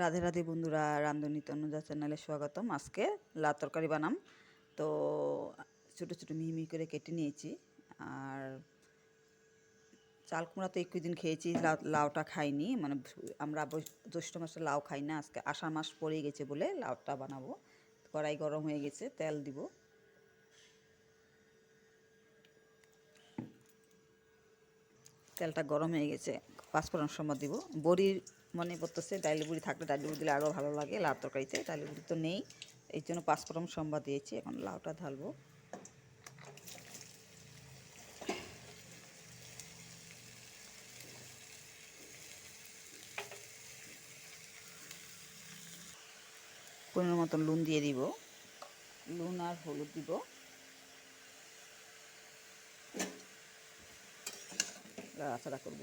রাধে রাধে বন্ধুরা রান্ধনি তনুজা চ্যানেলে স্বাগতম। আজকে লাউ তরকারি বানাম। তো ছোটো ছোটো মিহি করে কেটে নিয়েছি। আর চাল কুমড়া তো একই দিন খেয়েছি, লাউ, লাউটা খাইনি। মানে আমরা জ্যৈষ্ঠ মাসে লাউ খাই না, আজকে আষাঢ় মাস পড়ে গেছে বলে লাউটা বানাবো। কড়াই গরম হয়ে গেছে, তেল দিব। তেলটা গরম হয়ে গেছে পাঁচফোড়ন সময় দিব। বড়ির মনে পড়তেছে, ডাইলি বুড়ি থাকলে ডাইলি বুড়ি দিলে আরও ভালো লাগে, লাউ তরকারিতে ডাইলি বুড়ি তো নেই। এই জন্য পাঁচফোড়ন সম্বাদ দিয়েছি, এখন লাউটা ঢালবো। পরিমাণ মতন নুন দিয়ে দিব। নুন আর হলুদ দিব। নাড়াচাড়া করব।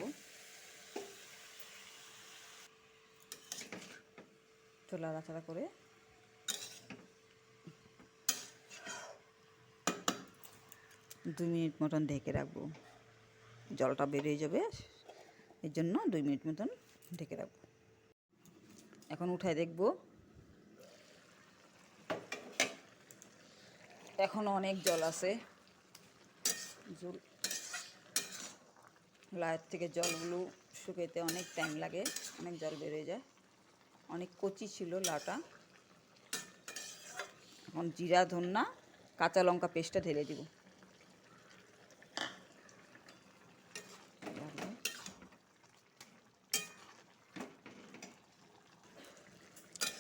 তো নাড়াচাড়া করে। দুই মিনিট মতন ঢেকে রাখব। জলটা বেরিয়ে যাবে। এর জন্য দুই মিনিট মতন ঢেকে রাখব। এখন উঠায় দেখব। এখন অনেক জল আছে। জল লায়ের থেকে জলগুলো শুকাইতে অনেক টাইম লাগে। অনেক জল বেরিয়ে যায়। অনেক কচি ছিল লাউটা। এখন জিরা, ধন্না, কাঁচা লঙ্কা পেস্টটা ঢেলে দিব।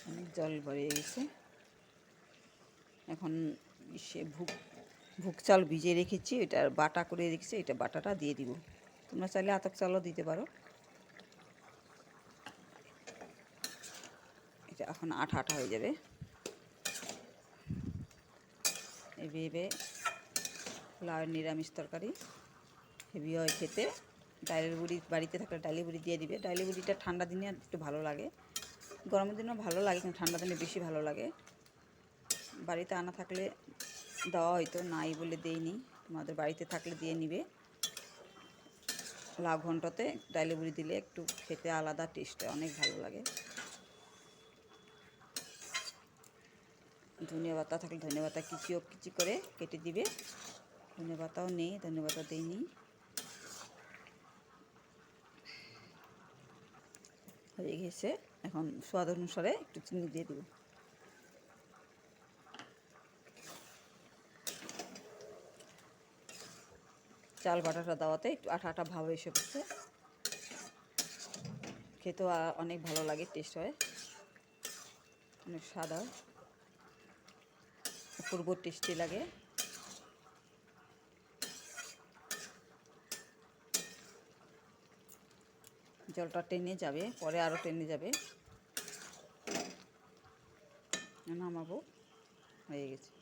অনেক জল বেরিয়ে গেছে। এখন সে ভুক ভুক চাল ভিজিয়ে রেখেছি, এটা বাটা করে রেখেছি, এটা বাটাটা দিয়ে দিব। তোমরা চাইলে আতক চালও দিতে পারো। এখন আঠা আঠা হয়ে যাবে। এভাবে লাউয়ের নিরামিষ তরকারি হেভি হয় খেতে। ডালের বুড়ি বাড়িতে থাকলে ডালি বুড়ি দিয়ে দিবে। ডালি বুড়িটা ঠান্ডা দিনে একটু ভালো লাগে। গরমের দিনেও ভালো লাগে, কিন্তু ঠান্ডা দিনে বেশি ভালো লাগে। বাড়িতে আনা থাকলে দেওয়া হয়তো, নাই বলে দেইনি। তোমাদের বাড়িতে থাকলে দিয়ে নিবে। লাউ ঘন্টতে ডাইলে বুড়ি দিলে একটু খেতে আলাদা টেস্ট অনেক ভালো লাগে। ধনিয়া পাতা থাকলে ধনিয়া পাতা কিচিও কিচি করে কেটে দিবে। ধনিয়া পাতাও নেই ধনিয়া পাতা দিইনি। হয়ে গেছে। এখন স্বাদ অনুসারে একটু চিনি দিয়ে দিব। চাল বাটাটা দেওয়াতে একটু আঠা আঠা ভাব এসে পড়ছে। খেতেও অনেক ভালো লাগে, টেস্ট হয়। অনেক স্বাদ হয়। অপূর্ব টেস্টি লাগে। জলটা টেনে যাবে পরে আরও টেনে যাবে। নামাবো হয়ে গেছে।